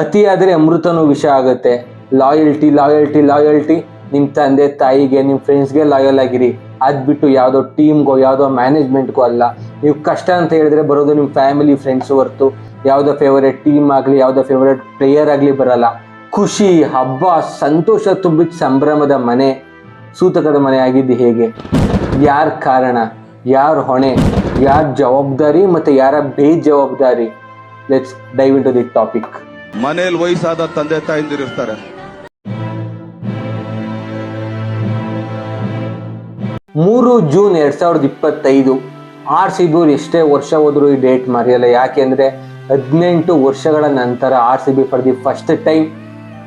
ಅತಿ ಆದರೆ ಅಮೃತನೂ ವಿಷ ಆಗುತ್ತೆ. ಲಾಯಲ್ಟಿ ಲಾಯಲ್ಟಿ ಲಾಯಲ್ಟಿ ನಿಮ್ಮ ತಂದೆ, ತಾಯಿಗೆ ನಿಮ್ಮ ಫ್ರೆಂಡ್ಸ್ಗೆ ಲಾಯಲ್ ಆಗಿರಿ. ಅದು ಬಿಟ್ಟು ಯಾವುದೋ ಟೀಮ್ಗೋ ಯಾವುದೋ ಮ್ಯಾನೇಜ್ಮೆಂಟ್ಗೋ ಅಲ್ಲ. ನೀವು ಕಷ್ಟ ಅಂತ ಹೇಳಿದ್ರೆ ಬರೋದು ನಿಮ್ಮ ಫ್ಯಾಮಿಲಿ ಫ್ರೆಂಡ್ಸ್ ಹೊರ್ತು. ಯಾವುದೋ ಫೇವರೇಟ್ ಟೀಮ್ ಆಗಲಿ, ಯಾವುದೋ ಫೇವರೇಟ್ ಪ್ಲೇಯರ್ ಆಗಲಿ ಬರಲ್ಲ. ಖುಷಿ, ಹಬ್ಬ, ಸಂತೋಷ ತುಂಬಿದ ಸಂಭ್ರಮದ ಮನೆ, ಸೂತಕದ ಮನೆ ಆಗಿದ್ದು ಹೇಗೆ? ಯಾರ ಕಾರಣ? ಯಾರ ಹೊಣೆ? ಯಾರ ಜವಾಬ್ದಾರಿ ಮತ್ತು ಯಾರ ಬೇಜವಾಬ್ದಾರಿ? Let's dive into the topic ಮನೇಲಿ ವಯಸ್ಸಾದ ತಂದೆ ತಾಯಿಂದಿರಿರ್ತಾರೆ ಮೂರು ಜೂನ್ ಎರಡ್ ಸಾವಿರದ ಇಪ್ಪತ್ತೈದು ಆರ್ ಸಿ ಬಿ ಎಷ್ಟೇ ವರ್ಷ ಹೋದ್ರು ಈ ಡೇಟ್ ಮರೆಯಲ್ಲ. ಯಾಕೆಂದ್ರೆ ಹದಿನೆಂಟು ವರ್ಷಗಳ ನಂತರ R C B for first time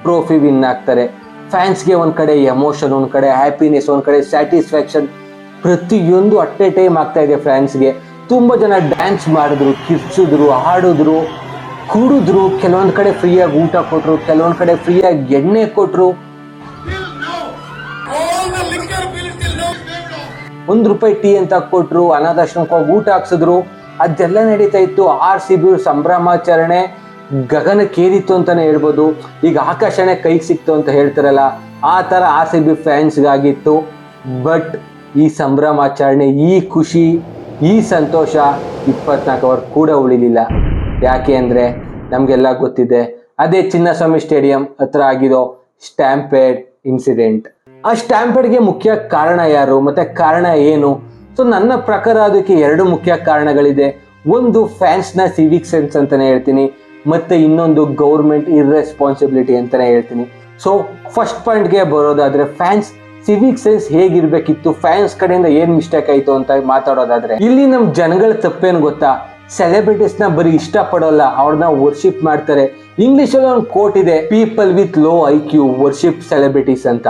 trophy win ಆಗ್ತಾರೆ. ಫ್ಯಾನ್ಸ್ಗೆ ಒಂದ್ ಕಡೆ ಎಮೋಷನ್ ಒಂದ್ ಕಡೆ ಹ್ಯಾಪಿನೆಸ್ ಒಂದ್ ಕಡೆ ಸ್ಯಾಟಿಸ್ಫ್ಯಾಕ್ಷನ್ ಪ್ರತಿಯೊಂದು ಅಟ್ ಎ ಟೈಮ್ ಆಗ್ತಾ ಇದೆ ಫ್ಯಾನ್ಸ್ಗೆ ತುಂಬಾ ಜನ ಡ್ಯಾನ್ಸ್ ಮಾಡಿದ್ರು, ಕಿರ್ಚಿದ್ರು, ಹಾಡಿದ್ರು. ಕುಡಿದ್ರು, ಕೆಲವೊಂದು ಕಡೆ ಫ್ರೀಯಾಗಿ ಊಟ ಕೊಟ್ರು, ಕೆಲವೊಂದು ಕಡೆ ಫ್ರೀಯಾಗಿ ಎಣ್ಣೆ ಕೊಟ್ರು. ಒಂದು ರೂಪಾಯಿ ಟೀ ಅಂತ ಕೊಟ್ರು ಅನಾಥಾಶ್ರಮಕ್ಕೆ ಊಟ ಹಾಕ್ಸಿದ್ರು. ಅದೆಲ್ಲ ನಡೀತಾ ಇತ್ತು. ಆರ್ ಸಿ ಬಿ ಸಂಭ್ರಮಾಚರಣೆ ಗಗನಕ್ಕೇರಿತ್ತು ಅಂತಾನೆ ಹೇಳ್ಬೋದು. ಈಗ ಆಕಾಶನೇ ಕೈಗೆ ಸಿಕ್ತು ಅಂತ ಹೇಳ್ತಾರಲ್ಲ, ಆ ಥರ ಆರ್ ಸಿ ಬಿ ಫ್ಯಾನ್ಸ್ಗಾಗಿತ್ತು. ಬಟ್ ಈ ಸಂಭ್ರಮಾಚರಣೆ, ಈ ಖುಷಿ, ಈ ಸಂತೋಷ ಇಪ್ಪತ್ನಾಲ್ಕು ಅವರ್ ಕೂಡ ಉಳಿಲಿಲ್ಲ. ಯಾಕೆ ಅಂದ್ರೆ ನಮ್ಗೆಲ್ಲ ಗೊತ್ತಿದೆ. ಅದೇ ಚಿನ್ನಸ್ವಾಮಿ ಸ್ಟೇಡಿಯಂ ಹತ್ರ ಆಗಿರೋ ಸ್ಟ್ಯಾಂಪೇಡ್ ಇನ್ಸಿಡೆಂಟ್. ಆ ಸ್ಟ್ಯಾಂಪೇಡ್ಗೆ ಮುಖ್ಯ ಕಾರಣ ಯಾರು? ಮತ್ತೆ ಕಾರಣ ಏನು? ಸೊ ನನ್ನ ಪ್ರಕಾರ ಅದಕ್ಕೆ ಎರಡು ಮುಖ್ಯ ಕಾರಣಗಳಿದೆ. ಒಂದು ಫ್ಯಾನ್ಸ್ನ ಸಿವಿಕ್ ಸೆನ್ಸ್ ಅಂತಾನೆ ಹೇಳ್ತೀನಿ. ಮತ್ತೆ ಇನ್ನೊಂದು ಗೌರ್ಮೆಂಟ್ ಇರ್ರೆಸ್ಪಾನ್ಸಿಬಿಲಿಟಿ ಅಂತಾನೆ ಹೇಳ್ತೀನಿ. ಸೊ ಫಸ್ಟ್ ಪಾಯಿಂಟ್ಗೆ ಬರೋದಾದ್ರೆ ಫ್ಯಾನ್ಸ್ ಸಿವಿಕ್ ಸೆನ್ಸ್ ಹೇಗಿರ್ಬೇಕಿತ್ತು? ಫ್ಯಾನ್ಸ್ ಕಡೆಯಿಂದ ಏನ್ ಮಿಸ್ಟೇಕ್ ಆಯ್ತು ಅಂತ ಮಾತಾಡೋದಾದ್ರೆ, ಇಲ್ಲಿ ನಮ್ ಜನಗಳ ತಪ್ಪೇನು ಗೊತ್ತಾ? ಸೆಲೆಬ್ರಿಟೀಸ್ನ ಬರೀ ಇಷ್ಟಪಡೋಲ್ಲ ಅವ್ರನ್ನ ವರ್ಷಿಪ್ ಮಾಡ್ತಾರೆ. ಇಂಗ್ಲಿಷ್ ಅಲ್ಲಿ ಒಂದು ಕೋಟ್ ಇದೆ people with low I Q worship celebrities ಅಂತ.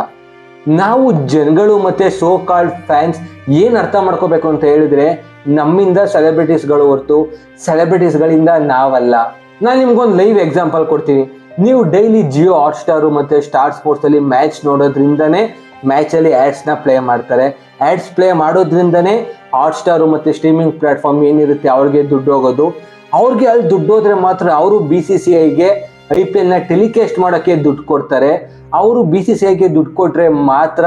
ನಾವು ಜನಗಳು ಮತ್ತೆ ಸೋ ಕಾಲ್ಡ್ ಫ್ಯಾನ್ಸ್ ಏನು ಅರ್ಥ ಮಾಡ್ಕೋಬೇಕು ಅಂತ ಹೇಳಿದ್ರೆ, ನಮ್ಮಿಂದ ಸೆಲೆಬ್ರಿಟೀಸ್ಗಳು ಹೊರತು ಸೆಲೆಬ್ರಿಟೀಸ್ಗಳಿಂದ ನಾವಲ್ಲ. ನಾನು ನಿಮ್ಗೊಂದು ಲೈವ್ ಎಕ್ಸಾಂಪಲ್ ಕೊಡ್ತೀನಿ. ನೀವು ಡೈಲಿ ಜಿಯೋ ಹಾಟ್ ಸ್ಟಾರು ಮತ್ತೆ ಸ್ಟಾರ್ ಸ್ಪೋರ್ಟ್ಸ್ ಅಲ್ಲಿ ಮ್ಯಾಚ್ ನೋಡೋದ್ರಿಂದನೇ ಮ್ಯಾಚ್ ಆ್ಯಡ್ಸ್ನ ಪ್ಲೇ ಮಾಡ್ತಾರೆ. ಆ್ಯಡ್ಸ್ ಪ್ಲೇ ಮಾಡೋದ್ರಿಂದನೇ ಹಾಟ್ಸ್ಟಾರು ಮತ್ತು ಸ್ಟ್ರೀಮಿಂಗ್ ಪ್ಲಾಟ್ಫಾರ್ಮ್ ಏನಿರುತ್ತೆ ಅವ್ರಿಗೆ ದುಡ್ಡು ಹೋಗೋದು. ಅವ್ರಿಗೆ ಅಲ್ಲಿ ದುಡ್ಡು ಹೋದ್ರೆ ಮಾತ್ರ ಅವರು ಬಿ ಸಿ ಸಿ ಐಗೆ ಐ ಪಿ ಎಲ್ನ ಟೆಲಿಕಾಸ್ಟ್ ಮಾಡೋಕ್ಕೆ ದುಡ್ಡು ಕೊಡ್ತಾರೆ. ಅವರು ಬಿ ಸಿ ಸಿ ಐಗೆ ದುಡ್ಡು ಕೊಟ್ಟರೆ ಮಾತ್ರ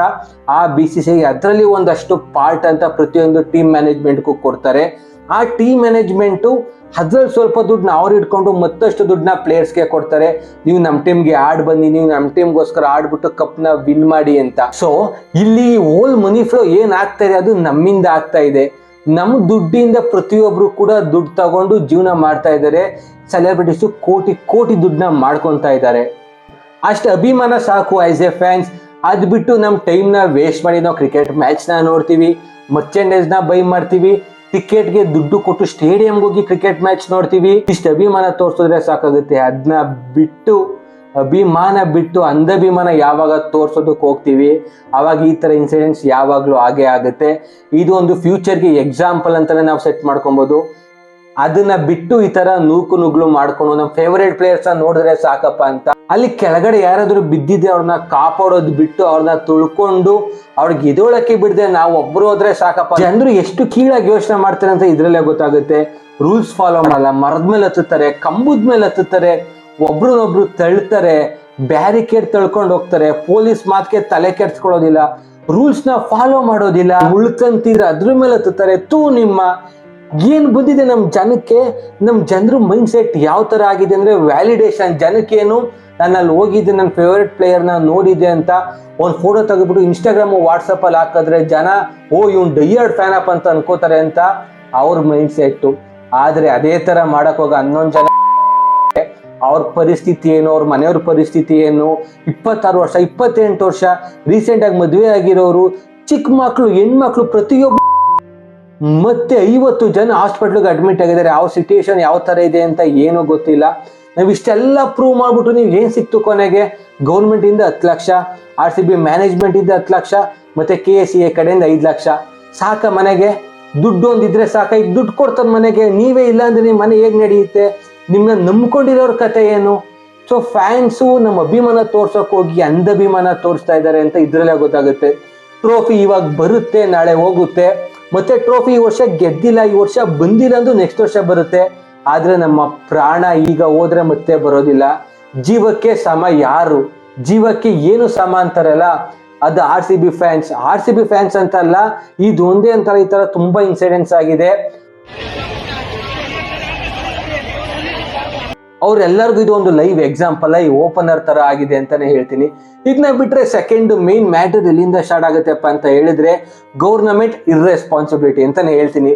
ಆ ಬಿ ಸಿ ಸಿ ಐ ಅದರಲ್ಲಿ ಒಂದಷ್ಟು ಪಾರ್ಟ್ ಅಂತ ಪ್ರತಿಯೊಂದು ಟೀಮ್ ಮ್ಯಾನೇಜ್ಮೆಂಟ್ಗೂ ಕೊಡ್ತಾರೆ. ಆ ಟೀಮ್ ಮ್ಯಾನೇಜ್ಮೆಂಟು ಅದ್ರಲ್ಲಿ ಸ್ವಲ್ಪ ದುಡ್ಡನ್ನ ಅವ್ರು ಇಟ್ಕೊಂಡು ಮತ್ತಷ್ಟು ದುಡ್ಡನ್ನ ಪ್ಲೇಯರ್ಸ್ಗೆ ಕೊಡ್ತಾರೆ. ನೀವು ನಮ್ಮ ಟೀಮ್ಗೆ ಆಡ್ ಬನ್ನಿ, ನೀವು ನಮ್ಮ ಟೀಮ್ಗೋಸ್ಕರ ಆಡ್ಬಿಟ್ಟು ಕಪ್ನ ವಿನ್ ಮಾಡಿ ಅಂತ. ಸೊ ಇಲ್ಲಿ ಓಲ್ ಮನಿ ಫ್ಲೋ ಏನ್ ಆಗ್ತಾ ಇದೆ? ಅದು ನಮ್ಮಿಂದ ಆಗ್ತಾ ಇದೆ. ನಮ್ಮ ದುಡ್ಡಿಂದ ಪ್ರತಿಯೊಬ್ರು ಕೂಡ ದುಡ್ಡು ತಗೊಂಡು ಜೀವನ ಮಾಡ್ತಾ ಇದ್ದಾರೆ. ಸೆಲೆಬ್ರಿಟೀಸು ಕೋಟಿ ಕೋಟಿ ದುಡ್ಡನ್ನ ಮಾಡ್ಕೊತಾ ಇದ್ದಾರೆ. ಅಷ್ಟು ಅಭಿಮಾನ ಸಾಕು ಆಸ್ ಎ ಫ್ಯಾನ್ಸ್ ಅದ್ ಬಿಟ್ಟು ನಮ್ಮ ಟೈಮ್ನ ವೇಸ್ಟ್ ಮಾಡಿ. ನಾವು ಕ್ರಿಕೆಟ್ ಮ್ಯಾಚ್ನ ನೋಡ್ತೀವಿ ಮರ್ಚೆಂಡೈಸ್ನ ಬೈ ಮಾಡ್ತೀವಿ. ಟಿಕೆಟ್ಗೆ ದುಡ್ಡು ಕೊಟ್ಟು ಸ್ಟೇಡಿಯಂ ಹೋಗಿ ಕ್ರಿಕೆಟ್ ಮ್ಯಾಚ್ ನೋಡ್ತೀವಿ. ಇಷ್ಟು ಅಭಿಮಾನ ತೋರಿಸಿದ್ರೆ ಸಾಕಾಗುತ್ತೆ. ಅದನ್ನ ಬಿಟ್ಟು, ಅಭಿಮಾನ ಬಿಟ್ಟು ಅಂಧಭಿಮಾನ ಯಾವಾಗ ತೋರ್ಸೋದಕ್ಕೆ ಹೋಗ್ತೀವಿ. ಅವಾಗ ಈ ಥರ ಇನ್ಸಿಡೆಂಟ್ಸ್ ಯಾವಾಗಲೂ ಹಾಗೆ ಆಗುತ್ತೆ. ಇದು ಒಂದು ಫ್ಯೂಚರ್ಗೆ ಎಕ್ಸಾಂಪಲ್ ಅಂತಲೇ ನಾವು ಸೆಟ್ ಮಾಡ್ಕೊಬೋದು. ಅದನ್ನ ಬಿಟ್ಟು ಈ ತರ ನೂಕು ನುಗ್ಲು ಮಾಡ್ಕೊಂಡು ನಮ್ಮ ಫೇವರೇಟ್ ಪ್ಲೇಯರ್ಸ್ ನೋಡಿದ್ರೆ ಸಾಕಪ್ಪ ಅಂತ. ಅಲ್ಲಿ ಕೆಳಗಡೆ ಯಾರಾದರೂ ಬಿದ್ದಿದ್ದೆ ಅವ್ರನ್ನ ಕಾಪಾಡೋದು ಬಿಟ್ಟು ಅವ್ರನ್ನ ತುಳ್ಕೊಂಡು ಅವ್ರಿಗೆ ಎದೋಳಕ್ಕೆ ಬಿಡದೆ ನಾವು ಒಬ್ರು ಹೋದ್ರೆ ಸಾಕಪ್ಪ. ಜನರು ಎಷ್ಟು ಕೀಳಾಗಿ ಯೋಚನೆ ಮಾಡ್ತಾರೆ ಅಂತ ಇದ್ರಲ್ಲೇ ಗೊತ್ತಾಗುತ್ತೆ. ರೂಲ್ಸ್ ಫಾಲೋ ಮಾಡಲ್ಲ, ಮರದ ಮೇಲೆ ಹತ್ತುತ್ತಾರೆ, ಕಂಬದ ಮೇಲೆ ಹತ್ತುತ್ತಾರೆ, ಒಬ್ರನ್ನೊಬ್ರು ತಳ್ತಾರೆ, ಬ್ಯಾರಿಕೇಡ್ ತಳ್ಕೊಂಡು ಹೋಗ್ತಾರೆ, ಪೊಲೀಸ್ ಮಾತಿಗೆ ತಲೆ ಕೆಡ್ಸ್ಕೊಳ್ಳೋದಿಲ್ಲ ರೂಲ್ಸ್ನ ಫಾಲೋ ಮಾಡೋದಿಲ್ಲ ಉಳ್ಕಂತಿದ್ರೆ ಅದ್ರ ಮೇಲೆ ಹತ್ತುತ್ತಾರೆ, ತೂ ನಿಮ್ಮ ಏನ್ ಬಂದಿದೆ ನಮ್ಮ ಜನಕ್ಕೆ? ನಮ್ಮ ಜನರು ಮೈಂಡ್ ಸೆಟ್ ಯಾವ ತರ ಆಗಿದೆ ಅಂದ್ರೆ ವ್ಯಾಲಿಡೇಷನ್ ಜನಕ್ಕೇನು ನಾನು ಅಲ್ಲಿ ಹೋಗಿದ್ದೆ ನನ್ನ ಫೇವ್ರೆಟ್ ಪ್ಲೇಯರ್ನ ನೋಡಿದ್ದೆ ಅಂತ ಒಂದು ಫೋಟೋ ತೆಗೆದ್ಬಿಟ್ಟು ಇನ್ಸ್ಟಾಗ್ರಾಮ್ ವಾಟ್ಸಪ್ ಅಲ್ಲಿ ಹಾಕಿದ್ರೆ ಜನ, ಓ, ಇವ್ನು ಡೈಯರ್ಡ್ ಫ್ಯಾನ್ ಅಪ್ ಅಂತ ಅನ್ಕೋತಾರೆ ಅಂತ ಅವ್ರ ಮೈಂಡ್ ಸೆಟ್ಟು ಆದರೆ ಅದೇ ಮಾಡಕ್ ಹೋಗ ಹನ್ನೊಂದು ಜನ ಅವ್ರ ಪರಿಸ್ಥಿತಿ ಏನು, ಅವ್ರ ಮನೆಯವ್ರ ಪರಿಸ್ಥಿತಿ ಏನು? ಇಪ್ಪತ್ತಾರು ವರ್ಷ, ಇಪ್ಪತ್ತೆಂಟು ವರ್ಷ ರೀಸೆಂಟ್ ಆಗಿ ಮದುವೆ ಆಗಿರೋರು ಚಿಕ್ಕ ಮಕ್ಕಳು ಹೆಣ್ಮಕ್ಳು, ಪ್ರತಿಯೊಬ್ಬ ಮತ್ತೆ ಐವತ್ತು ಜನ ಹಾಸ್ಪಿಟ್ಲಿಗೆ ಅಡ್ಮಿಟ್ ಆಗಿದ್ದಾರೆ. ಯಾವ ಸಿಚುಯೇಷನ್ ಯಾವ ತರ ಇದೆ ಅಂತ ಏನೂ ಗೊತ್ತಿಲ್ಲ. ನಾವು ಇಷ್ಟೆಲ್ಲ ಪ್ರೂವ್ ಮಾಡ್ಬಿಟ್ಟು ನೀವು ಏನು ಸಿಕ್ತು ಕೊನೆಗೆ? ಗೌರ್ಮೆಂಟಿಂದ ಹತ್ತು lakh R C B management ಇಂದ ಹತ್ತು ಲಕ್ಷ, ಮತ್ತೆ ಕೆ ಎಸ್ ಸಿ ಎ ಕಡೆಯಿಂದ ಐದು ಲಕ್ಷ. ಸಾಕ ಮನೆಗೆ? ದುಡ್ಡು ಒಂದಿದ್ರೆ ಸಾಕ. ಈಗ ದುಡ್ಡು ಕೊಡ್ತಾರೆ ಮನೆಗೆ. ನೀವೇ ಇಲ್ಲ ಅಂದ್ರೆ ನಿಮ್ಮ ಮನೆ ಹೇಗೆ ನಡೆಯುತ್ತೆ? ನಿಮ್ಮನ್ನ ನಂಬ್ಕೊಂಡಿರೋರ ಕತೆ ಏನು? ಸೊ ಫ್ಯಾನ್ಸು ನಮ್ಮ ಅಭಿಮಾನ ತೋರ್ಸೋಕೆ ಹೋಗಿ ಅಂಧಭಿಮಾನ ತೋರಿಸ್ತಾ ಇದ್ದಾರೆ ಅಂತ ಇದ್ರಲ್ಲೇ ಗೊತ್ತಾಗುತ್ತೆ. ಟ್ರೋಫಿ ಇವಾಗ ಬರುತ್ತೆ, ನಾಳೆ ಹೋಗುತ್ತೆ. ಮತ್ತೆ ಟ್ರೋಫಿ ಈ ವರ್ಷ ಗೆದ್ದಿಲ್ಲ, ಈ ವರ್ಷ ಬಂದಿಲ್ಲ ನೆಕ್ಸ್ಟ್ ವರ್ಷ ಬರುತ್ತೆ. ಆದ್ರೆ ನಮ್ಮ ಪ್ರಾಣ ಈಗ ಹೋದ್ರೆ ಮತ್ತೆ ಬರೋದಿಲ್ಲ. ಜೀವಕ್ಕೆ ಸಮ ಯಾರು? ಜೀವಕ್ಕೆ ಏನು ಸಮ ಅಂತಾರಲ್ಲ? ಅದು R C B fans R C B fans ಅಂತಲ್ಲ ಇದು ಒಂದೇ ಅಂತಾರೆ ಈ ತರ ತುಂಬಾ ಇನ್ಸಿಡೆಂಟ್ಸ್ ಆಗಿದೆ. ಅವ್ರೆಲ್ಲರಿಗೂ ಇದು ಒಂದು ಲೈವ್ ಎಕ್ಸಾಂಪಲ್ ಈ ಓಪನರ್ ತರ ಆಗಿದೆ ಅಂತಾನೆ ಹೇಳ್ತೀನಿ. ಇದನ್ನ ಬಿಟ್ರೆ ಸೆಕೆಂಡ್ ಮೇನ್ ಮ್ಯಾಟರ್ ಎಲ್ಲಿಂದ ಸ್ಟಾರ್ಟ್ ಆಗುತ್ತೆಪ್ಪ ಅಂತ ಹೇಳಿದ್ರೆ ಗೌರ್ನಮೆಂಟ್ ಇರ್ರೆಸ್ಪಾನ್ಸಿಬಿಲಿಟಿ ಅಂತಾನೆ ಹೇಳ್ತೀನಿ.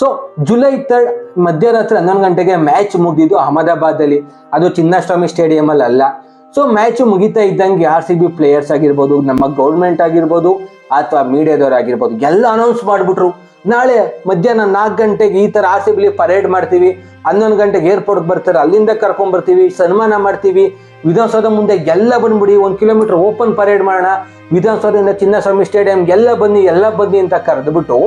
ಸೊ ಜುಲೈ ತರ್ಡ್ ಮಧ್ಯರಾತ್ರಿ ಹನ್ನೊಂದು ಗಂಟೆಗೆ ಮ್ಯಾಚ್ ಮುಗಿದಿದ್ದು ಅಹಮದಾಬಾದ್ ಅಲ್ಲಿ ಅದು ಚಿನ್ನಸ್ವಾಮಿ ಸ್ಟೇಡಿಯಂ ಅಲ್ಲಿ ಅಲ್ಲ. ಸೊ ಮ್ಯಾಚ್ ಮುಗಿತಾ ಇದ್ದಂಗೆ ಆರ್ ಸಿ ಬಿ ಪ್ಲೇಯರ್ಸ್ ಆಗಿರ್ಬೋದು, ನಮ್ಮ ಗೌರ್ಮೆಂಟ್ ಆಗಿರ್ಬೋದು, ಅಥವಾ ಮೀಡಿಯಾದವ್ರು ಆಗಿರ್ಬೋದು, ಎಲ್ಲ ಅನೌನ್ಸ್ ಮಾಡ್ಬಿಟ್ರು. ನಾಳೆ ಮಧ್ಯಾಹ್ನ ನಾಲ್ಕು ಗಂಟೆಗೆ ಈ ಥರ ಆರ್ ಸಿ ಬಿಲಿ ಪರೇಡ್ ಮಾಡ್ತೀವಿ, ಹನ್ನೊಂದು ಗಂಟೆಗೆ ಏರ್ಪೋರ್ಟ್ ಬರ್ತಾರೆ, ಅಲ್ಲಿಂದ ಕರ್ಕೊಂಡ್ ಬರ್ತೀವಿ, ಸನ್ಮಾನ ಮಾಡ್ತೀವಿ. ವಿಧಾನಸೌಧ ಮುಂದೆ ಎಲ್ಲ ಬಂದ್ಬಿಡಿ, ಒಂದು ಕಿಲೋಮೀಟರ್ ಓಪನ್ ಪರೇಡ್ ಮಾಡೋಣ. ವಿಧಾನಸೌಧದಿಂದ ಚಿನ್ನಸ್ವಾಮಿ ಸ್ಟೇಡಿಯಂ ಎಲ್ಲ ಬನ್ನಿ ಎಲ್ಲ ಬನ್ನಿ ಅಂತ ಕರೆದ್ಬಿಟ್ಟು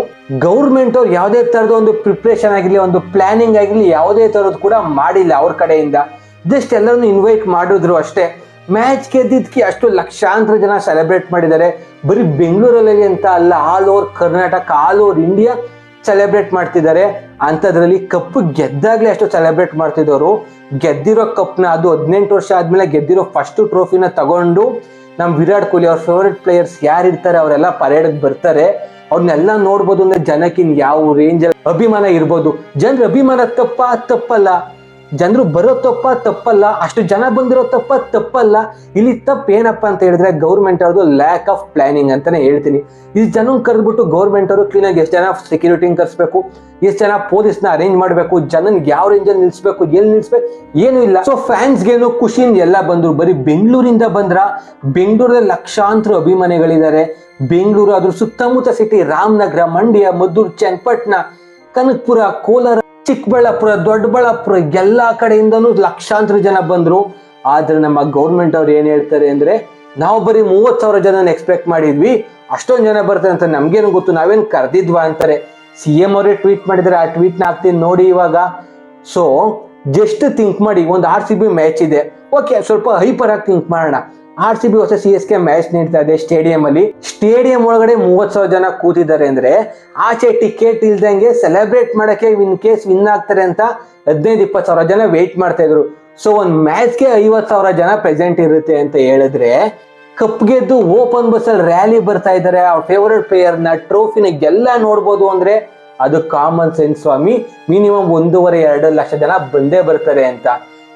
ಗೌರ್ಮೆಂಟ್ ಅವ್ರು ಯಾವುದೇ ಥರದ ಒಂದು ಪ್ರಿಪ್ರೇಷನ್ ಆಗಿರಲಿ, ಒಂದು ಪ್ಲಾನಿಂಗ್ ಆಗಿರಲಿ, ಯಾವುದೇ ಥರದ್ದು ಕೂಡ ಮಾಡಿಲ್ಲ ಅವ್ರ ಕಡೆಯಿಂದ. ಜಸ್ಟ್ ಎಲ್ಲರನ್ನು ಇನ್ವೈಟ್ ಮಾಡಿದ್ರು ಅಷ್ಟೇ. ಮ್ಯಾಚ್ ಗೆದ್ದಿದ್ದಕ್ಕೆ ಅಷ್ಟು ಲಕ್ಷಾಂತರ ಜನ ಸೆಲೆಬ್ರೇಟ್ ಮಾಡಿದ್ದಾರೆ. ಬರೀ ಬೆಂಗಳೂರಲ್ಲಿ ಅಂತ ಅಲ್ಲ all over Karnataka all over India celebrate ಮಾಡ್ತಿದ್ದಾರೆ. ಅಂಥದ್ರಲ್ಲಿ ಕಪ್ ಗೆದ್ದಾಗಲೇ ಅಷ್ಟು ಸೆಲೆಬ್ರೇಟ್ ಮಾಡ್ತಿದ್ದವರು ಗೆದ್ದಿರೋ ಕಪ್ನ ಅದು ಹದಿನೆಂಟು ವರ್ಷ ಆದ್ಮೇಲೆ ಗೆದ್ದಿರೋ ಫಸ್ಟ್ ಟ್ರೋಫಿನ ತಗೊಂಡು ನಮ್ಮ ವಿರಾಟ್ ಕೊಹ್ಲಿ ಅವ್ರ ಫೇವ್ರೆಟ್ ಪ್ಲೇಯರ್ಸ್ ಯಾರು ಇರ್ತಾರೆ ಅವರೆಲ್ಲ ಪರೇಡ್ಗೆ ಬರ್ತಾರೆ. ಅವ್ರನ್ನೆಲ್ಲ ನೋಡ್ಬೋದು ಅಂದ್ರೆ ಜನಕ್ಕಿನ್ ಯಾವ ರೇಂಜ್ ಅಭಿಮಾನ ಇರ್ಬೋದು. ಜನರ ಅಭಿಮಾನ ತಪ್ಪ ತಪ್ಪಲ್ಲ. ಜನರು ಬರೋ ತಪ್ಪ, ತಪ್ಪಲ್ಲ, ಅಷ್ಟು ಜನ ಬಂದಿರೋ ತಪ್ಪ, ತಪ್ಪಲ್ಲ. ಇಲ್ಲಿ ತಪ್ಪು ಏನಪ್ಪ ಅಂತ ಹೇಳಿದ್ರೆ ಗೌರ್ಮೆಂಟ್ ಅವ್ರದ್ದು ಲ್ಯಾಕ್ ಆಫ್ ಪ್ಲಾನಿಂಗ್ ಅಂತಾನೆ ಹೇಳ್ತೀನಿ. ಈ ಜನ ಕರೆದ್ಬಿಟ್ಟು ಗೌರ್ಮೆಂಟ್ ಅವರು ಕ್ಲೀನಾಗಿ ಎಷ್ಟು ಜನ ಸೆಕ್ಯೂರಿಟಿಂಗ್ ಕರ್ಸ್ಬೇಕು, ಎಷ್ಟು ಜನ ಪೊಲೀಸ್ನ ಅರೇಂಜ್ ಮಾಡಬೇಕು, ಜನನ್ಗೆ ಯಾವ ರೇಂಜಲ್ಲಿ ನಿಲ್ಸ್ಬೇಕು, ಎಲ್ಲಿ ನಿಲ್ಸ್ಬೇಕು, ಏನು ಇಲ್ಲ. ಸೊ ಫ್ಯಾನ್ಸ್ಗೇನು ಖುಷಿಯಿಂದ ಎಲ್ಲ ಬಂದ್ರು. ಬರೀ ಬೆಂಗಳೂರಿಂದ ಬಂದ್ರ ಬೆಂಗಳೂರಲ್ಲಿ ಲಕ್ಷಾಂತರ ಅಭಿಮಾನಿಗಳಿದ್ದಾರೆ. ಬೆಂಗಳೂರು ಅದ್ರ ಸುತ್ತಮುತ್ತ ಸಿಟಿ ರಾಮನಗರ, ಮಂಡ್ಯ, ಮದ್ದೂರು, ಚನ್ನಪಟ್ಟಣ, ಕನಕಪುರ, ಕೋಲಾರ ಚಿಕ್ಕಬಳ್ಳಾಪುರ, ದೊಡ್ಡಬಳ್ಳಾಪುರ ಎಲ್ಲ ಕಡೆಯಿಂದನೂ ಲಕ್ಷಾಂತರ ಜನ ಬಂದರು. ಆದರೆ ನಮ್ಮ ಗೌರ್ಮೆಂಟ್ ಅವ್ರು ಏನು ಹೇಳ್ತಾರೆ ಅಂದರೆ, ನಾವು ಬರೀ ಮೂವತ್ತು ಸಾವಿರ ಜನನ ಎಕ್ಸ್ಪೆಕ್ಟ್ ಮಾಡಿದ್ವಿ. ಅಷ್ಟೊಂದು ಜನ ಬರ್ತಾರೆ ಅಂತ ನಮಗೇನು ಗೊತ್ತು? ನಾವೇನು ಕರೆದಿದ್ವಾ ಅಂತಾರೆ. ಸಿ ಎಂ ಅವರೇ ಟ್ವೀಟ್ ಮಾಡಿದರೆ ಆ ಟ್ವೀಟ್ನ ಹಾಕ್ತೀನಿ ನೋಡಿ ಇವಾಗ. ಸೊ ಜಸ್ಟ್ ಥಿಂಕ್ ಮಾಡಿ, ಒಂದು ಆರ್ ಸಿ ಬಿ ಮ್ಯಾಚ್ ಇದೆ. ಓಕೆ ಸ್ವಲ್ಪ ಹೈಪರ್ ಆಗಿ ಥಿಂಕ್ ಮಾಡೋಣ. ಆರ್ ಸಿ ಬಿ ಹೊಸ ಸಿ ಎಸ್ ಕೆ ಮ್ಯಾಚ್ ನೀಡ್ತಾ ಇದೆ ಸ್ಟೇಡಿಯಂ ಅಲ್ಲಿ. ಸ್ಟೇಡಿಯಂ ಒಳಗಡೆ ಮೂವತ್ ಸಾವಿರ ಜನ ಕೂತಿದ್ದಾರೆ ಅಂದ್ರೆ ಆಚೆ ಟಿಕೆಟ್ ಇಲ್ದಂಗೆ ಸೆಲೆಬ್ರೇಟ್ ಮಾಡಕ್ಕೆ ಇನ್ ಕೇಸ್ ವಿನ್ ಆಗ್ತಾರೆ ಅಂತ ಹದಿನೈದು, ಇಪ್ಪತ್ತು ಸಾವಿರ ಜನ ವೇಟ್ ಮಾಡ್ತಾ ಇದ್ರು. ಸೊ ಒಂದ್ ಮ್ಯಾಚ್ಗೆ ಐವತ್ ಸಾವಿರ ಜನ ಪ್ರೆಸೆಂಟ್ ಇರುತ್ತೆ ಅಂತ ಹೇಳಿದ್ರೆ ಕಪ್ ಗೆದ್ದು ಓಪನ್ ಬಸ್ ಅಲ್ಲಿ ರ್ಯಾಲಿ ಬರ್ತಾ ಇದ್ದಾರೆ. ಅವ್ರ ಫೇವರೆಟ್ ಪ್ಲೇಯರ್ನ ಟ್ರೋಫಿನ ಎಲ್ಲ ನೋಡ್ಬೋದು ಅಂದ್ರೆ ಅದು ಕಾಮನ್ ಸೆನ್ಸ್ ಸ್ವಾಮಿ. ಮಿನಿಮಮ್ ಒಂದೂವರೆ, ಎರಡು ಲಕ್ಷ ಜನ ಬಂದೇ ಬರ್ತಾರೆ ಅಂತ.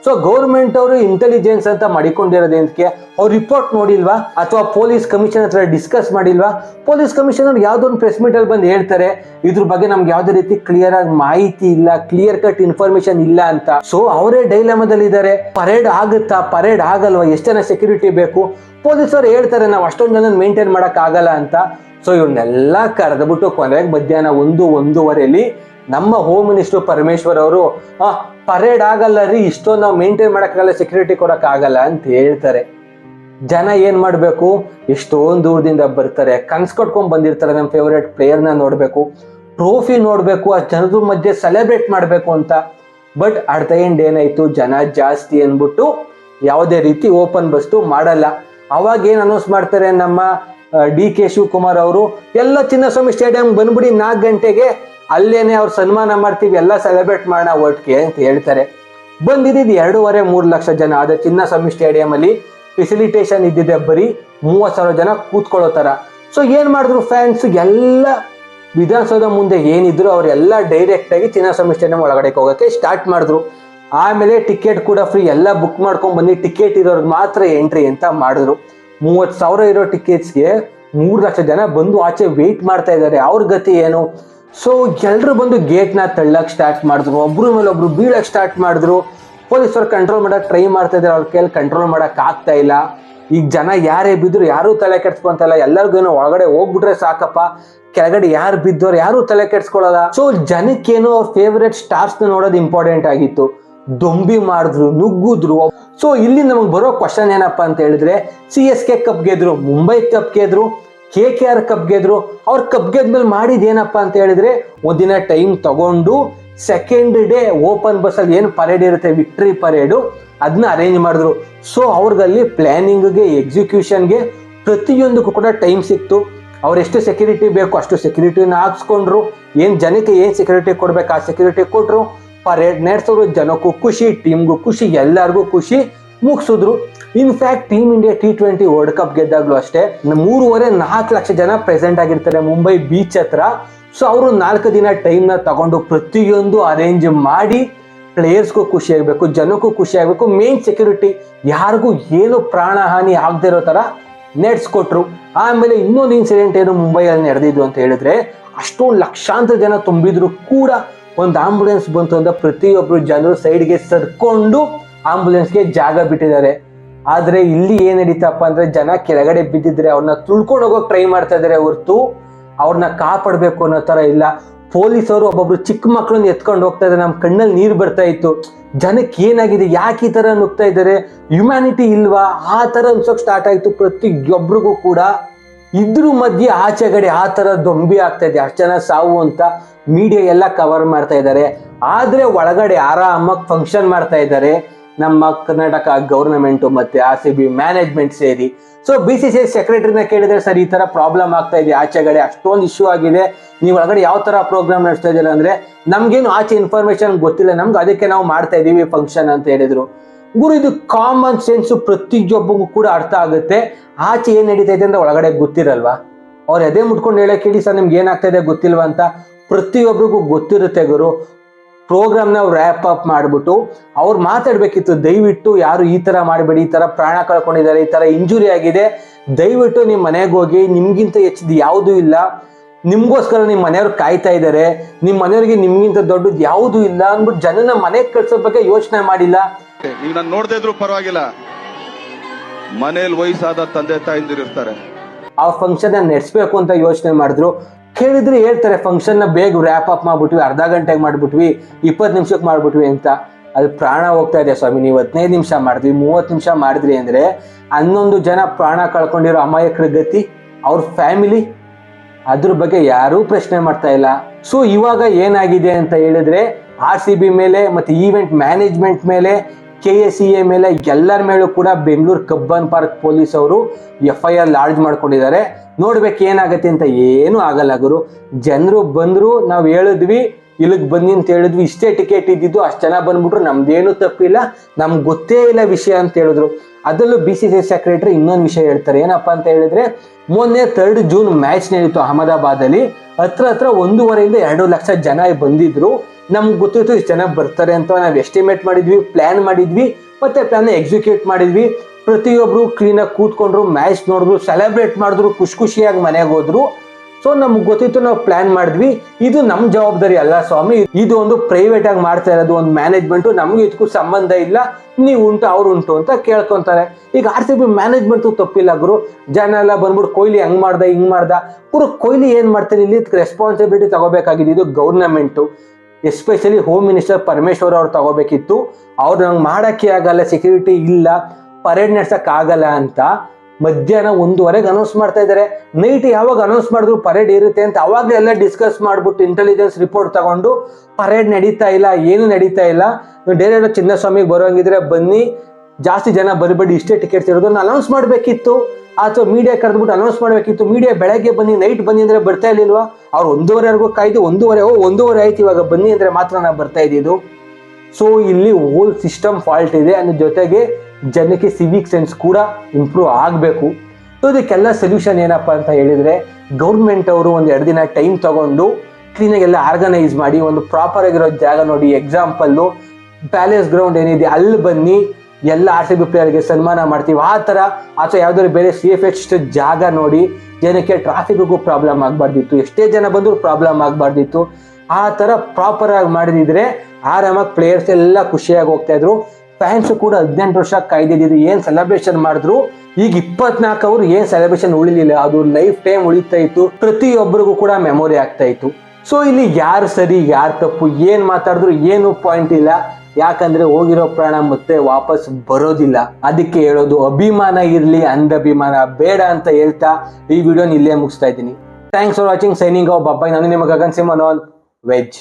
ಸೊ ಗೌರ್ಮೆಂಟ್ ಅವರು ಇಂಟೆಲಿಜೆನ್ಸ್ ಅಂತ ಮಾಡಿಕೊಂಡಿರೋದಕ್ಕೆ ಅವ್ರು ರಿಪೋರ್ಟ್ ನೋಡಿಲ್ವಾ? ಅಥವಾ ಪೊಲೀಸ್ ಕಮಿಷನ್ ಹತ್ರ ಡಿಸ್ಕಸ್ ಮಾಡಿಲ್ವಾ? ಪೊಲೀಸ್ ಕಮಿಷನರ್ ಯಾವ್ದೋ ಒಂದು ಪ್ರೆಸ್ ಮೀಟ್ ಅಲ್ಲಿ ಬಂದು ಹೇಳ್ತಾರೆ, ಇದ್ರ ಬಗ್ಗೆ ನಮ್ಗೆ ಯಾವ್ದೇ ರೀತಿ ಕ್ಲಿಯರ್ ಆಗಿ ಮಾಹಿತಿ ಇಲ್ಲ ಕ್ಲಿಯರ್ ಕಟ್ ಇನ್ಫಾರ್ಮೇಶನ್ ಇಲ್ಲ ಅಂತ. ಸೊ ಅವರೇ ಡೈಲಮದಲ್ಲಿ ಇದ್ದಾರೆ ಪರೇಡ್ ಆಗುತ್ತಾ? ಪರೇಡ್ ಆಗಲ್ವಾ? ಎಷ್ಟು ಜನ ಸೆಕ್ಯೂರಿಟಿ ಬೇಕು? ಪೊಲೀಸರು ಹೇಳ್ತಾರೆ, ನಾವು ಅಷ್ಟೊಂದು ಜನ ಮೇಂಟೈನ್ ಮಾಡಕ್ ಆಗಲ್ಲ ಅಂತ. ಸೊ ಇವ್ರನ್ನೆಲ್ಲ ಕರೆದ್ಬಿಟ್ಟು ಕೊನೆಗೆ ಮಧ್ಯಾಹ್ನ ಒಂದು ಒಂದೂವರೆಯಲ್ಲಿ ನಮ್ಮ ಹೋಮ್ ಮಿನಿಸ್ಟರ್ ಪರಮೇಶ್ವರ್ ಅವರು, ಆ ಪರೇಡ್ ಆಗಲ್ಲ ರೀ, ಇಷ್ಟೊಂದು ನಾವು ಮೇಂಟೈನ್ ಮಾಡೋಕ್ಕಾಗಲ್ಲ ಸೆಕ್ಯೂರಿಟಿ ಕೊಡೋಕ್ಕಾಗಲ್ಲ ಅಂತ ಹೇಳ್ತಾರೆ. ಜನ ಏನು ಮಾಡಬೇಕು? ಎಷ್ಟೊಂದು ದೂರದಿಂದ ಬರ್ತಾರೆ. ಕನ್ಸ್ ಕಟ್ಕೊಂಡ್ ಬಂದಿರ್ತಾರೆ ನಮ್ಮ ಫೇವ್ರೇಟ್ ಪ್ಲೇಯರ್ನ ನೋಡ್ಬೇಕು. ಟ್ರೋಫಿ ನೋಡ್ಬೇಕು, ಆ ಜನರ ಮಧ್ಯೆ ಸೆಲೆಬ್ರೇಟ್ ಮಾಡಬೇಕು ಅಂತ. ಬಟ್ ಅಟ್ ದ ಎಂಡ್ ಏನಾಯ್ತು? ಜನ ಜಾಸ್ತಿ ಅಂದ್ಬಿಟ್ಟು ಯಾವುದೇ ರೀತಿ ಓಪನ್ ಬಸ್ತು ಮಾಡಲ್ಲ. ಅವಾಗ ಏನ್ ಅನೌನ್ಸ್ ಮಾಡ್ತಾರೆ ನಮ್ಮ ಡಿ ಕೆ ಶಿವಕುಮಾರ್ ಅವರು? ಎಲ್ಲ ಚಿನ್ನಸ್ವಾಮಿ ಸ್ಟೇಡಿಯಂ ಬಂದ್ಬಿಡಿ ನಾಲ್ಕು ಗಂಟೆಗೆ ಅಲ್ಲೇನೆ ಅವ್ರು ಸನ್ಮಾನ ಮಾಡ್ತೀವಿ, ಎಲ್ಲ ಸೆಲೆಬ್ರೇಟ್ ಮಾಡೋಣ ಒಟ್ಟಿಗೆ ಅಂತ ಹೇಳ್ತಾರೆ. ಬಂದಿದ್ದು ಎರಡೂವರೆ ಮೂರು ಲಕ್ಷ ಜನ. ಆದ್ರೆ ಚಿನ್ನಸ್ವಾಮಿ ಸ್ಟೇಡಿಯಂ ಅಲ್ಲಿ ಫೆಸಿಲಿಟೇಷನ್ ಇದ್ದಿದೆ ಬರೀ ಮೂವತ್ ಸಾವಿರ ಜನ ಕೂತ್ಕೊಳ್ಳೋ ತರ ಸೊ ಏನ್ ಮಾಡಿದ್ರು ಫ್ಯಾನ್ಸ್ ಎಲ್ಲ ವಿಧಾನಸೌಧ ಮುಂದೆ ಏನಿದ್ರು ಅವರೆಲ್ಲ ಡೈರೆಕ್ಟ್ ಆಗಿ ಚಿನ್ನಸ್ವಾಮಿ ಸ್ಟೇಡಿಯಂ ಒಳಗಡೆ ಹೋಗಕ್ಕೆ ಸ್ಟಾರ್ಟ್ ಮಾಡಿದ್ರು. ಆಮೇಲೆ ಟಿಕೆಟ್ ಕೂಡ ಫ್ರೀ ಎಲ್ಲ ಬುಕ್ ಮಾಡ್ಕೊಂಡ್ ಬಂದು ಟಿಕೆಟ್ ಇರೋರ್ಗೆ ಮಾತ್ರ ಎಂಟ್ರಿ ಅಂತ ಮಾಡಿದ್ರು. ಮೂವತ್ತು ಸಾವಿರ ಇರೋ ಟಿಕೆಟ್ಸ್ಗೆ ಮೂರು ಲಕ್ಷ ಜನ ಬಂದು ಆಚೆ ವೆಯ್ಟ್ ಮಾಡ್ತಾ ಇದ್ದಾರೆ. ಅವ್ರ ಗತಿ ಏನು? ಸೊ ಎಲ್ಲರೂ ಬಂದು ಗೇಟ್ನ ತಳ್ಳಕ್ಕೆ ಸ್ಟಾರ್ಟ್ ಮಾಡಿದ್ರು. ಒಬ್ಬರು ಮೇಲೆ ಒಬ್ರು ಬೀಳಕ್ಕೆ ಸ್ಟಾರ್ಟ್ ಮಾಡಿದ್ರು. ಪೊಲೀಸರು ಕಂಟ್ರೋಲ್ ಮಾಡೋಕೆ ಟ್ರೈ ಮಾಡ್ತಾ ಇದ್ದಾರೆ. ಅವ್ರ ಕೈಯಲ್ಲಿ ಕಂಟ್ರೋಲ್ ಮಾಡೋಕೆ ಆಗ್ತಾ ಇಲ್ಲ. ಈಗ ಜನ ಯಾರೇ ಬಿದ್ದರು ಯಾರೂ ತಲೆ ಕೆಡ್ಸ್ಕೊಂತ ಇಲ್ಲ. ಎಲ್ಲರಿಗೂ ಒಳಗಡೆ ಹೋಗ್ಬಿಟ್ರೆ ಸಾಕಪ್ಪ. ಕೆಳಗಡೆ ಯಾರು ಬಿದ್ದವ್ರು, ಯಾರೂ ತಲೆ ಕೆಡ್ಸ್ಕೊಳ್ಳಲ್ಲ ಸೊ ಜನಕ್ಕೇನು ಅವ್ರ ಫೇವ್ರೆಟ್ ಸ್ಟಾರ್ಸ್ನ ನೋಡೋದು ಇಂಪಾರ್ಟೆಂಟ್ ಆಗಿತ್ತು. ದೊಂಬಿ ಮಾಡಿದ್ರು, ನುಗ್ಗಿದ್ರು. ಸೊ ಇಲ್ಲಿ ನಮಗೆ ಬರೋ ಕ್ವಶನ್ ಏನಪ್ಪಾ ಅಂತ ಹೇಳಿದ್ರೆ ಸಿ ಎಸ್ ಕೆ ಕಪ್ ಗೆದ್ರು ಮುಂಬೈ ಕಪ್ ಗೆದ್ರು ಕೆ ಕೆ ಆರ್ ಕಪ್ ಗೆದ್ರು? ಅವ್ರ ಕಪ್ ಗೆದ್ಮೇಲೆ ಮಾಡಿದ್ದು ಏನಪ್ಪಾ ಅಂತ ಹೇಳಿದ್ರೆ, ಒಂದಿನ ಟೈಮ್ ತಗೊಂಡು ಸೆಕೆಂಡ್ ಡೇ ಓಪನ್ ಬಸ್ ಅಲ್ಲಿ ಏನು ಪರೇಡ್ ಇರುತ್ತೆ ವಿಕ್ಟ್ರಿ ಪರೇಡು ಅದನ್ನ ಅರೇಂಜ್ ಮಾಡಿದ್ರು. ಸೊ ಅವ್ರಿಗಲ್ಲಿ ಪ್ಲಾನಿಂಗ್ಗೆ ಎಕ್ಸಿಕ್ಯೂಷನ್ಗೆ ಪ್ರತಿಯೊಂದಕ್ಕೂ ಕೂಡ ಟೈಮ್ ಸಿಕ್ತು. ಅವ್ರು ಎಷ್ಟು ಸೆಕ್ಯೂರಿಟಿ ಬೇಕು ಅಷ್ಟು ಸೆಕ್ಯೂರಿಟಿನ ಹಾಕ್ಸ್ಕೊಂಡ್ರು. ಏನು ಜನಕ್ಕೆ ಏನು ಸೆಕ್ಯೂರಿಟಿ ಕೊಡ್ಬೇಕು ಆ ಸೆಕ್ಯೂರಿಟಿ ಕೊಟ್ಟರು ಪರೇಡ್ ನಡೆಸಿದ್ರು ಜನಕ್ಕೂ ಖುಷಿ ಟೀಮ್ಗೂ ಖುಷಿ, ಎಲ್ಲರಿಗೂ ಖುಷಿ ಮುಗಿಸಿದ್ರು. In fact team India T twenty world cup ಗೆದ್ದಾಗ್ಲೂ ಅಷ್ಟೇ, ಮೂರುವರೆ ನಾಲ್ಕು ಲಕ್ಷ ಜನ ಪ್ರೆಸೆಂಟ್ ಆಗಿರ್ತಾರೆ ಮುಂಬೈ ಬೀಚ್ ಹತ್ರ. ಸೊ ಅವರು ನಾಲ್ಕು ದಿನ ಟೈಮ್ನ ತಗೊಂಡು ಪ್ರತಿಯೊಂದು ಅರೇಂಜ್ ಮಾಡಿ ಪ್ಲೇಯರ್ಸ್ಗೂ ಖುಷಿ ಆಗಬೇಕು, ಜನಕ್ಕೂ ಖುಷಿ ಆಗಬೇಕು. ಮೇನ್ ಸೆಕ್ಯೂರಿಟಿ ಯಾರಿಗೂ ಏನು ಪ್ರಾಣ ಹಾನಿ ಆಗದೆ ಇರೋ ಥರ ನಡೆಸ್ಕೊಟ್ರು ಆಮೇಲೆ ಇನ್ನೊಂದು ಇನ್ಸಿಡೆಂಟ್ ಏನು ಮುಂಬೈಯಲ್ಲಿ ನಡೆದಿದ್ದು ಅಂತ ಹೇಳಿದ್ರೆ, ಅಷ್ಟೊಂದು ಲಕ್ಷಾಂತರ ಜನ ತುಂಬಿದ್ರು ಕೂಡ ಒಂದು ಆಂಬುಲೆನ್ಸ್ ಬಂತು ಅಂತ ಪ್ರತಿಯೊಬ್ಬರು ಜನರು ಸೈಡ್ಗೆ ಸರ್ಕೊಂಡು ಆಂಬುಲೆನ್ಸ್ಗೆ ಜಾಗ ಬಿಟ್ಟಿದ್ದಾರೆ. ಆದ್ರೆ ಇಲ್ಲಿ ಏನ್ ನಡೀತಪ್ಪ ಅಂದ್ರೆ ಜನ ಕೆಳಗಡೆ ಬಿದ್ದಿದ್ರೆ ಅವ್ರನ್ನ ತುಳ್ಕೊಂಡು ಹೋಗೋಕೆ ಟ್ರೈ ಮಾಡ್ತಾ ಇದಾರೆ ಹೊರ್ತು ಅವ್ರನ್ನ ಕಾಪಾಡ್ಬೇಕು ಅನ್ನೋ ತರ ಇಲ್ಲ. ಪೊಲೀಸರು ಒಬ್ಬೊಬ್ರು ಚಿಕ್ಕ ಮಕ್ಕಳನ್ನ ಎತ್ಕೊಂಡು ಹೋಗ್ತಾ ಇದ್ದಾರೆ ನಮ್ಮ ಕಣ್ಣಲ್ಲಿ ನೀರು ಬರ್ತಾ ಇತ್ತು. ಜನಕ್ಕೆ ಏನಾಗಿದೆ? ಯಾಕೆ ಈ ತರ ನುಗ್ತಾ ಇದ್ದಾರೆ ಹ್ಯುಮ್ಯಾನಿಟಿ ಇಲ್ವಾ? ಆ ತರ ಅನ್ಸೋಕ್ ಸ್ಟಾರ್ಟ್ ಆಯ್ತು ಪ್ರತಿಯೊಬ್ಬರಿಗೂ ಕೂಡ. ಇದ್ರ ಮಧ್ಯೆ ಆಚೆಗಡೆ ಆ ತರ ದೊಂಬಿ ಆಗ್ತಾ ಇದೆ. ಅಷ್ಟು ಜನ ಸಾವು ಅಂತ ಮೀಡಿಯಾ ಎಲ್ಲ ಕವರ್ ಮಾಡ್ತಾ ಇದ್ದಾರೆ ಆದ್ರೆ ಒಳಗಡೆ ಆರಾಮಾಗಿ ಫಂಕ್ಷನ್ ಮಾಡ್ತಾ ಇದ್ದಾರೆ ನಮ್ಮ ಕರ್ನಾಟಕ ಗೌರ್ನಮೆಂಟು ಮತ್ತೆ ಆರ್ ಸಿ ಬಿ ಮ್ಯಾನೇಜ್ಮೆಂಟ್ ಸೇರಿ. So B C C I ಸೆಕ್ರೆಟರಿನ ಕೇಳಿದ್ರೆ ಸರ್, ಈ ತರ ಪ್ರಾಬ್ಲಮ್ ಆಗ್ತಾ ಇದೆ. ಆಚೆಗಡೆ ಅಷ್ಟೊಂದು ಇಶ್ಯೂ ಆಗಿದೆ. ನೀವು ಒಳಗಡೆ ಯಾವ ತರ ಪ್ರೋಗ್ರಾಮ್ ನಡೆಸ್ತಾ ಇದ್ದೀರಾ ಅಂದ್ರೆ, ನಮ್ಗೇನು ಆಚೆ ಇನ್ಫಾರ್ಮೇಶನ್ ಗೊತ್ತಿಲ್ಲ. ನಮ್ಗೆ ಅದಕ್ಕೆ ನಾವು ಮಾಡ್ತಾ ಇದೀವಿ ಫಂಕ್ಷನ್ ಅಂತ ಹೇಳಿದ್ರು. ಗುರು, ಇದು ಕಾಮನ್ ಸೆನ್ಸ್ ಪ್ರತಿಯೊಬ್ಬಗೂ ಕೂಡ ಅರ್ಥ ಆಗುತ್ತೆ. ಆಚೆ ಏನ್ ನಡೀತಾ ಇದೆ ಅಂತ ಒಳಗಡೆ ಗೊತ್ತಿರಲ್ವಾ? ಅವ್ರು ಅದೇ ಮುಟ್ಕೊಂಡು ಹೇಳಕ್ ಹೇಳಿ ಸರ್, ನಿಮ್ಗೆ ಏನಾಗ್ತಾ ಇದೆ ಗೊತ್ತಿಲ್ವಾ ಅಂತ ಪ್ರತಿಯೊಬ್ಬರಿಗೂ ಗೊತ್ತಿರುತ್ತೆ ಗುರು. ಪ್ರೋಗ್ರಾಮ್ ನಾವು ರ್ಯಾಪ್ ಅಪ್ ಮಾಡಿಬಿಟ್ಟು ಅವ್ರು ಮಾತಾಡ್ಬೇಕಿತ್ತು ದಯವಿಟ್ಟು ಯಾರು ಈ ತರ ಮಾಡಬೇಡಿ ಈ ತರ ಪ್ರಾಣ ಕಳ್ಕೊಂಡಿದ್ದಾರೆ ಈ ತರ ಇಂಜುರಿ ಆಗಿದೆ. ದಯವಿಟ್ಟು ನಿಮ್ಮ ಮನೆಗೆ ಹೋಗಿ ನಿಮ್ಗಿಂತ ಹೆಚ್ಚಿದ ಯಾವುದೂ ಇಲ್ಲ. ನಿಮ್ಗೋಸ್ಕರ ನಿಮ್ಮ ಮನೆಯವ್ರು ಕಾಯ್ತಾ ಇದ್ದಾರೆ ನಿಮ್ಮ ಮನೆಯವ್ರಿಗೆ ನಿಮ್ಗಿಂತ ದೊಡ್ಡದು ಯಾವುದೂ ಇಲ್ಲ ಅಂದ್ಬಿಟ್ಟು ಜನನ ಮನೆಗೆ ಕಳ್ಸೋ ಬಗ್ಗೆ ಯೋಚನೆ ಮಾಡಿಲ್ಲ. ನೀವು ನಾನು ನೋಡದೇ ಇದ್ರು ಪರವಾಗಿಲ್ಲ. ಮನೇಲಿ ವಯಸ್ಸಾದ ತಂದೆ ತಾಯಿ ಇರ್ತಾರೆ. ಆ ಫಂಕ್ಷನ್ ನಡೆಸ್ಬೇಕು ಅಂತ ಯೋಚನೆ ಮಾಡಿದ್ರು. ಕೇಳಿದ್ರೆ ಹೇಳ್ತಾರೆ ಫಂಕ್ಷನ್ನ ಬೇಗ ರ್ಯಾಪ್ ಅಪ್ ಮಾಡ್ಬಿಟ್ವಿ, ಅರ್ಧ ಗಂಟೆಗೆ ಮಾಡ್ಬಿಟ್ವಿ, ಇಪ್ಪತ್ತು ನಿಮಿಷಕ್ಕೆ ಮಾಡ್ಬಿಟ್ವಿ ಅಂತ. ಅದು ಪ್ರಾಣ ಹೋಗ್ತಾ ಇದೆ ಸ್ವಾಮಿ, ನೀವು ಹದಿನೈದು ನಿಮಿಷ ಮಾಡಿದ್ವಿ, ಮೂವತ್ತು ನಿಮಿಷ ಮಾಡಿದ್ರಿ ಅಂದರೆ ಹನ್ನೊಂದು ಜನ ಪ್ರಾಣ ಕಳ್ಕೊಂಡಿರೋ ಅಮಾಯಕರ ಗತಿ, ಅವ್ರ ಫ್ಯಾಮಿಲಿ ಅದ್ರ ಬಗ್ಗೆ ಯಾರೂ ಪ್ರಶ್ನೆ ಮಾಡ್ತಾ ಇಲ್ಲ. ಸೊ ಇವಾಗ ಏನಾಗಿದೆ ಅಂತ ಹೇಳಿದ್ರೆ ಆರ್ ಸಿ ಬಿ ಮೇಲೆ ಮತ್ತೆ ಈವೆಂಟ್ ಮ್ಯಾನೇಜ್ಮೆಂಟ್ ಮೇಲೆ ಕೆ ಎಸ್ ಸಿ ಎ ಮೇಲೆ ಎಲ್ಲರ ಮೇಲೂ ಕೂಡ ಬೆಂಗಳೂರು ಕಬ್ಬನ್ ಪಾರ್ಕ್ ಪೊಲೀಸ್ ಅವರು ಎಫ್ ಐ ಆರ್ ಲಾಡ್ಜ್ ಮಾಡ್ಕೊಂಡಿದ್ದಾರೆ. ನೋಡ್ಬೇಕು ಏನಾಗುತ್ತೆ ಅಂತ ಏನೂ ಆಗಲ್ಲ ಗುರು. ಜನರು ಬಂದ್ರು, ನಾವು ಹೇಳಿದ್ವಿ ಇಲ್ಲಿಗೆ ಬನ್ನಿ ಅಂತ ಹೇಳಿದ್ವಿ, ಇಷ್ಟೇ ಟಿಕೆಟ್ ಇದ್ದಿದ್ದು ಅಷ್ಟು ಜನ ಬಂದ್ಬಿಟ್ರು, ನಮ್ದೇನು ತಪ್ಪಿಲ್ಲ, ನಮ್ಗೆ ಗೊತ್ತೇ ಇಲ್ಲ ವಿಷಯ ಅಂತ ಹೇಳಿದ್ರು. ಅದರಲ್ಲೂ ಬಿ ಸಿ ಸಿ ಸೆಕ್ರೆಟರಿ ಇನ್ನೊಂದು ವಿಷಯ ಹೇಳ್ತಾರೆ, ಏನಪ್ಪಾ ಅಂತ ಹೇಳಿದ್ರೆ, ಮೊನ್ನೆ ತರ್ಡ್ ಜೂನ್ ಮ್ಯಾಚ್ ನಡೀತು ಅಹಮದಾಬಾದ್ ಅಲ್ಲಿ ಹತ್ರ ಹತ್ರ ಒಂದೂವರೆಯಿಂದ ಎರಡು ಲಕ್ಷ ಜನ ಬಂದಿದ್ರು. ನಮ್ಗೆ ಗೊತ್ತಿತ್ತು ಇಷ್ಟು ಜನ ಬರ್ತಾರೆ ಅಂತ, ನಾವು ಎಸ್ಟಿಮೇಟ್ ಮಾಡಿದ್ವಿ ಪ್ಲಾನ್ ಮಾಡಿದ್ವಿ, ಮತ್ತೆ ಪ್ಲಾನ್ ಎಕ್ಸಿಕ್ಯೂಟ್ ಮಾಡಿದ್ವಿ. ಪ್ರತಿಯೊಬ್ರು ಕ್ಲೀನಾಗಿ ಕೂತ್ಕೊಂಡ್ರು ಮ್ಯಾಚ್ ನೋಡಿದ್ರು ಸೆಲೆಬ್ರೇಟ್ ಮಾಡಿದ್ರು, ಖುಷಿ ಖುಷಿಯಾಗಿ ಮನೆಗೆ ಹೋದ್ರು. ಸೊ ನಮ್ಗೆ ಗೊತ್ತಿತ್ತು ನಾವು ಪ್ಲಾನ್ ಮಾಡಿದ್ವಿ. ಇದು ನಮ್ಮ ಜವಾಬ್ದಾರಿ ಅಲ್ಲ ಸ್ವಾಮಿ. ಇದು ಒಂದು ಪ್ರೈವೇಟ್ ಆಗಿ ಮಾಡ್ತಾ ಇರೋದು, ಒಂದು ಮ್ಯಾನೇಜ್ಮೆಂಟ್ ನಮ್ಗೆ ಇದಕ್ಕೂ ಸಂಬಂಧ ಇಲ್ಲ. ನೀವು ಉಂಟು, ಅವ್ರು ಉಂಟು ಅಂತ ಕೇಳ್ಕೊತಾರೆ. ಈಗ ಆರ್ ಸಿ ಬಿ ಮ್ಯಾನೇಜ್ಮೆಂಟು ತಪ್ಪಿಲ್ಲ ಗುರು. ಜನ ಎಲ್ಲ ಬಂದ್ಬಿಟ್ಟು ಕೊಹ್ಲಿ ಹಂಗ್ ಮಾಡ್ದ, ಹಿಂಗೆ ಮಾಡ್ದ. ಗುರು, ಕೊಹ್ಲಿ ಏನು ಮಾಡ್ತಾರೆ? ಇಲ್ಲಿ ರೆಸ್ಪಾನ್ಸಿಬಿಲಿಟಿ ತಗೋಬೇಕಾಗಿದೆ. ಇದು government especially home minister Parameshwar ಅವ್ರು ತಗೋಬೇಕಿತ್ತು. ಅವ್ರು ನಂಗೆ ಮಾಡೋಕ್ಕೆ ಆಗಲ್ಲ ಸೆಕ್ಯೂರಿಟಿ ಇಲ್ಲ. ಪರೇಡ್ ನಡ್ಸಕ್ ಆಗಲ್ಲ ಅಂತ. ಮಧ್ಯಾಹ್ನ ಒಂದೂವರೆಗೆ ಅನೌನ್ಸ್ ಮಾಡ್ತಾ ಇದ್ದಾರೆ. ನೈಟ್ ಯಾವಾಗ ಅನೌನ್ಸ್ ಮಾಡಿದ್ರು ಪರೇಡ್ ಇರುತ್ತೆ ಅಂತ ಅವಾಗಲೇ ಎಲ್ಲ ಡಿಸ್ಕಸ್ ಮಾಡ್ಬಿಟ್ಟು ಇಂಟೆಲಿಜೆನ್ಸ್ ರಿಪೋರ್ಟ್ ತಗೊಂಡು ಪರೇಡ್ ನಡೀತಾ ಇಲ್ಲ, ಏನು ನಡೀತಾ ಇಲ್ಲ. ಡೈರೆಕ್ಟ್ ಚಿನ್ನಸ್ವಾಮಿಗೆ ಬರೋಂಗಿದ್ರೆ ಬನ್ನಿ, ಜಾಸ್ತಿ ಜನ ಬರಬೇಡಿ ಇಷ್ಟೇ ಟಿಕೆಟ್ಸ್ ಇರೋದನ್ನ ಅನೌನ್ಸ್ ಮಾಡಬೇಕಿತ್ತು. ಅಥವಾ ಮೀಡಿಯಾ ಕರೆದ್ಬಿಟ್ಟು ಅನೌನ್ಸ್ ಮಾಡಬೇಕಿತ್ತು. ಮೀಡಿಯಾ ಬೆಳಗ್ಗೆ ಬನ್ನಿ ನೈಟ್ ಬನ್ನಿ ಅಂದ್ರೆ ಬರ್ತಾ ಇರ್ಲಿಲ್ವಾ? ಅವ್ರು ಒಂದೂವರೆವರೆಗೂ ಕಾಯ್ದು ಒಂದೂವರೆ ಓ ಒಂದೂವರೆ ಆಯ್ತು ಇವಾಗ ಬನ್ನಿ ಅಂದ್ರೆ ಮಾತ್ರ ನಾವು ಬರ್ತಾ ಇದ್ದಿದ್ದು. ಸೊ ಇಲ್ಲಿ ಹೋಲ್ ಸಿಸ್ಟಮ್ ಫಾಲ್ಟ್ ಇದೆ. ಅದ್ರ ಜೊತೆಗೆ ಜನಕ್ಕೆ ಸಿವಿಕ್ ಸೆನ್ಸ್ ಕೂಡ ಇಂಪ್ರೂವ್ ಆಗಬೇಕು. ಸೊ ಇದಕ್ಕೆಲ್ಲ ಸೊಲ್ಯೂಷನ್ ಏನಪ್ಪ ಅಂತ ಹೇಳಿದರೆ ಗೌರ್ಮೆಂಟ್ ಅವರು ಒಂದು ಎರಡು ದಿನ ಟೈಮ್ ತಗೊಂಡು ಕ್ಲೀನಾಗೆಲ್ಲ ಆರ್ಗನೈಸ್ ಮಾಡಿ ಒಂದು ಪ್ರಾಪರ್ ಆಗಿರೋ ಜಾಗ ನೋಡಿ. ಎಕ್ಸಾಂಪಲ್ಲು ಪ್ಯಾಲೇಸ್ ಗ್ರೌಂಡ್ ಏನಿದೆ, ಅಲ್ಲಿ ಬನ್ನಿ, ಎಲ್ಲ ಆರ್ ಸಿ ಬಿ ಪ್ಲೇಯರ್ಗೆ ಸನ್ಮಾನ ಮಾಡ್ತೀವಿ. ಆ ಥರ ಅಥವಾ ಯಾವುದಾದ್ರು ಬೇರೆ ಸೇಫೆಸ್ಟ್ ಜಾಗ ನೋಡಿ ಜನಕ್ಕೆ ಟ್ರಾಫಿಕ್ಗೂ ಪ್ರಾಬ್ಲಮ್ ಆಗಬಾರ್ದಿತ್ತು. ಎಷ್ಟೇ ಜನ ಬಂದರೂ ಪ್ರಾಬ್ಲಮ್ ಆಗಬಾರ್ದಿತ್ತು. ಆ ಥರ ಪ್ರಾಪರ್ ಆಗಿ ಮಾಡಿದಿದ್ರೆ ಆರಾಮಾಗಿ ಪ್ಲೇಯರ್ಸ್ ಎಲ್ಲ ಖುಷಿಯಾಗಿ ಹೋಗ್ತಾ ಇದ್ರು. ಫ್ಯಾನ್ಸ್ ಕೂಡ ಹದಿನೆಂಟು ವರ್ಷ ಕಾಯ್ದಿದ್ದು ಏನ್ ಸೆಲೆಬ್ರೇಷನ್ ಮಾಡಿದ್ರು? ಈಗ ಇಪ್ಪತ್ನಾಲ್ಕು ಅವರು ಏನ್ ಸೆಲೆಬ್ರೇಷನ್ ಉಳಿಲಿಲ್ಲ, ಅದು ಲೈಫ್ ಟೈಮ್ ಉಳಿತಾ ಇತ್ತು, ಪ್ರತಿಯೊಬ್ಬರಿಗೂ ಕೂಡ ಮೆಮೊರಿ ಆಗ್ತಾ ಇತ್ತು. ಸೊ ಇಲ್ಲಿ ಯಾರು ಸರಿ, ಯಾರು ತಪ್ಪು, ಏನ್ ಮಾತಾಡಿದ್ರು, ಏನು ಪಾಯಿಂಟ್ ಇಲ್ಲ. ಯಾಕಂದ್ರೆ ಹೋಗಿರೋ ಪ್ರಾಣ ಮತ್ತೆ ವಾಪಸ್ ಬರೋದಿಲ್ಲ. ಅದಕ್ಕೆ ಹೇಳೋದು, ಅಭಿಮಾನ ಇರ್ಲಿ, ಅಂಧಭಿಮಾನ ಬೇಡ ಅಂತ ಹೇಳ್ತಾ ಈ ವಿಡಿಯೋನ ಇಲ್ಲೇ ಮುಗಿಸ್ತಾ ಇದ್ದೀನಿ. Thanks for watching signing bye bye ನಾನು ನಿಮಗೆ ಗಗನ್ ಆನ್ ವೆಜ್